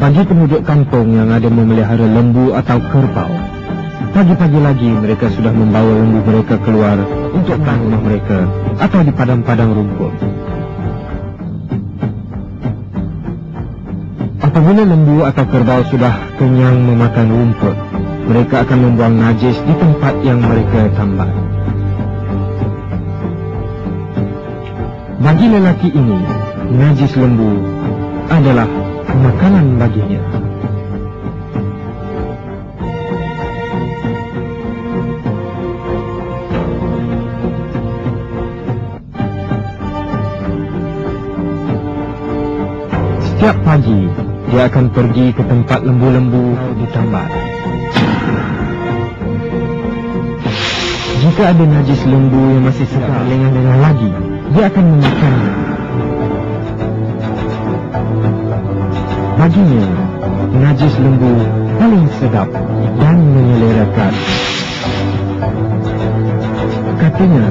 Bagi penduduk kampung yang ada memelihara lembu atau kerbau, pagi-pagi lagi mereka sudah membawa lembu mereka keluar untuk ke rumah mereka atau di padang-padang rumput. Apabila lembu atau kerbau sudah kenyang memakan rumput, mereka akan membuang najis di tempat yang mereka tambat. Bagi lelaki ini, najis lembu adalah makanan baginya. Setiap pagi, dia akan pergi ke tempat lembu-lembu di tambat. Jika ada najis lembu yang masih segar lengah-lengah lagi, dia akan memakannya. Baginya, najis lembu paling sedap dan menyelerakan. Katanya,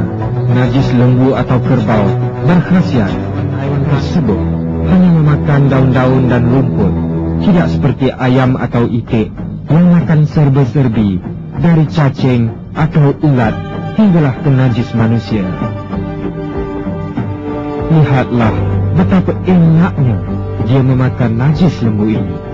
najis lembu atau kerbau berkhasiat. Haiwan tersebut hanya memakan daun-daun dan rumput, tidak seperti ayam atau itik yang makan serba-serbi dari cacing atau ulat hinggalah ke najis manusia. Lihatlah betapa enaknya dia memakan najis lembu ini.